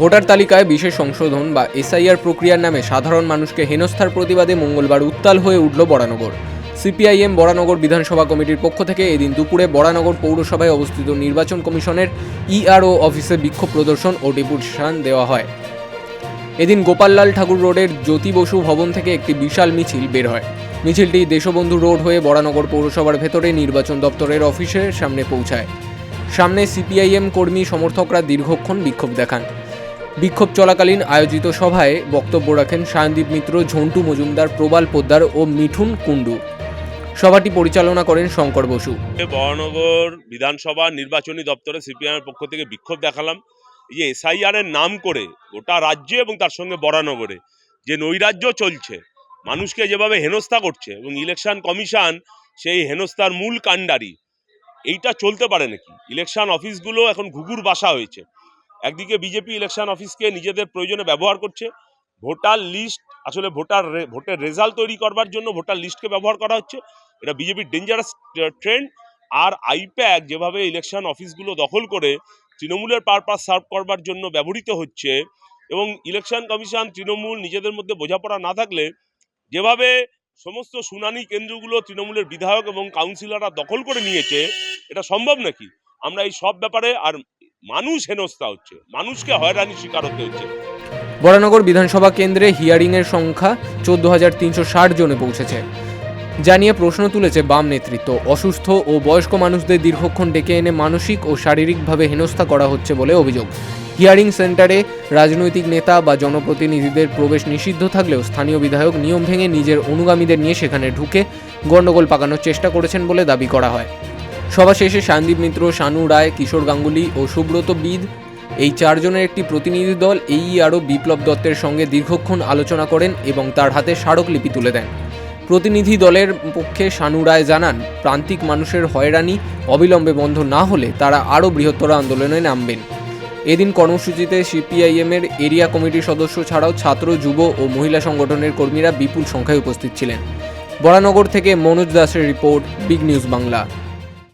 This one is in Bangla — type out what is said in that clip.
ভোটার তালিকায় বিশেষ সংশোধন বা এসআইআর প্রক্রিয়ার নামে সাধারণ মানুষকে হেনস্থার প্রতিবাদে মঙ্গলবার উত্তাল হয়ে উঠল বরানগর। সিপিআইএম বরানগর বিধানসভা কমিটির পক্ষ থেকে এদিন দুপুরে বরানগর পৌরসভায় অবস্থিত নির্বাচন কমিশনের ইআরও অফিসে বিক্ষোভ প্রদর্শন ও ডেপুটেশন দেওয়া হয়। এদিন গোপাললাল ঠাকুর রোডের জ্যোতি বসু ভবন থেকে একটি বিশাল মিছিল বের হয়। মিছিলটি দেশবন্ধু রোড হয়ে বরানগর পৌরসভার ভেতরে নির্বাচন দপ্তরের অফিসের সামনে পৌঁছায়। সামনে সিপিআইএম কর্মী সমর্থকরা দীর্ঘক্ষণ বিক্ষোভ দেখান। বিক্ষোভ চলাকালীন আয়োজিত সভায় বক্তব্য রাখেন সায়নদীপ মিত্র, ঝন্টু মজুমদার, প্রবাল পোদ্দার ও মিঠুন কুণ্ডু। সভাটি পরিচালনা করেন শঙ্কর বসু। বরানগর বিধানসভা নির্বাচনী দপ্তরে সিপিআইএমের পক্ষ থেকে বিক্ষোভ দেখালাম। এই এসআইআর এর নাম করে গোটা রাজ্যে এবং তার সঙ্গে বরানগরে যে নৈরাজ্য চলছে, মানুষকে যেভাবে হেনস্থা করছে এবং ইলেকশন কমিশন সেই হেনস্থার মূল কাণ্ডারি, এইটা চলতে পারে নাকি? ইলেকশন অফিসগুলো এখন ঘুঘুর বাসা হয়েছে। একদিকে বিজেপি ইলেকশন অফিসকে নিজেদের প্রয়োজনে ব্যবহার করছে। ভোটার লিস্ট আসলে ভোটার ভোটের রেজাল্ট তৈরি করবার জন্য ভোটার লিস্টকে ব্যবহার করা হচ্ছে। এটা বিজেপির ডেঞ্জারাস ট্রেন্ড আর আইপ্যাক যেভাবে ইলেকশন অফিসগুলো দখল করে তৃণমূলের পারপাস সার্ভ করবার জন্য ব্যবহৃত হচ্ছে এবং ইলেকশন কমিশন তৃণমূল নিজেদের মধ্যে বোঝাপড়া না থাকলে যেভাবে সমস্ত শুনানি কেন্দ্রগুলো তৃণমূলের বিধায়ক এবং কাউন্সিলররা দখল করে নিয়েছে, এটা সম্ভব নাকি? আমরা এই সব ব্যাপারে আর মানুষ হেনস্থা হচ্ছে, মানুষকে হয়রানির শিকার হতে হচ্ছে। বরানগর বিধানসভা কেন্দ্রে হিয়ারিংয়ের সংখ্যা চোদ্দ হাজার তিনশো ষাট জনে পৌঁছেছে। জানিয়ে প্রশ্ন তুলেছে বাম নেতৃত্ব। অসুস্থ ও বয়স্ক মানুষদের দীর্ঘক্ষণ ডেকে এনে মানসিক ও শারীরিকভাবে হেনস্থা করা হচ্ছে বলে অভিযোগ। হিয়ারিং সেন্টারে রাজনৈতিক নেতা বা জনপ্রতিনিধিদের প্রবেশ নিষিদ্ধ থাকলেও স্থানীয় বিধায়ক নিয়ম ভেঙে নিজের অনুগামীদের নিয়ে সেখানে ঢুকে গণ্ডগোল পাকানোর চেষ্টা করেছেন বলে দাবি করা হয়। সভা শেষে সান্দীপ মিত্র, শানু রায়, কিশোর গাঙ্গুলি ও সুব্রত বিদ, এই চারজনের একটি প্রতিনিধি দল এই আরও বিপ্লব দত্তের সঙ্গে দীর্ঘক্ষণ আলোচনা করেন এবং তার হাতে স্মারকলিপি তুলে দেন। প্রতিনিধি দলের পক্ষে শানু রায় জানান, প্রান্তিক মানুষের হয়রানি, অবিলম্বে বন্ধ না হলে তারা আরও বৃহত্তর আন্দোলনে নামবেন। এদিন কর্মসূচিতে সিপিআইএমের এরিয়া কমিটির সদস্য ছাড়াও ছাত্র, যুব ও মহিলা সংগঠনের কর্মীরা বিপুল সংখ্যায় উপস্থিত ছিলেন। বরানগর থেকে মনোজ দাসের রিপোর্ট, বিগ নিউজ বাংলা।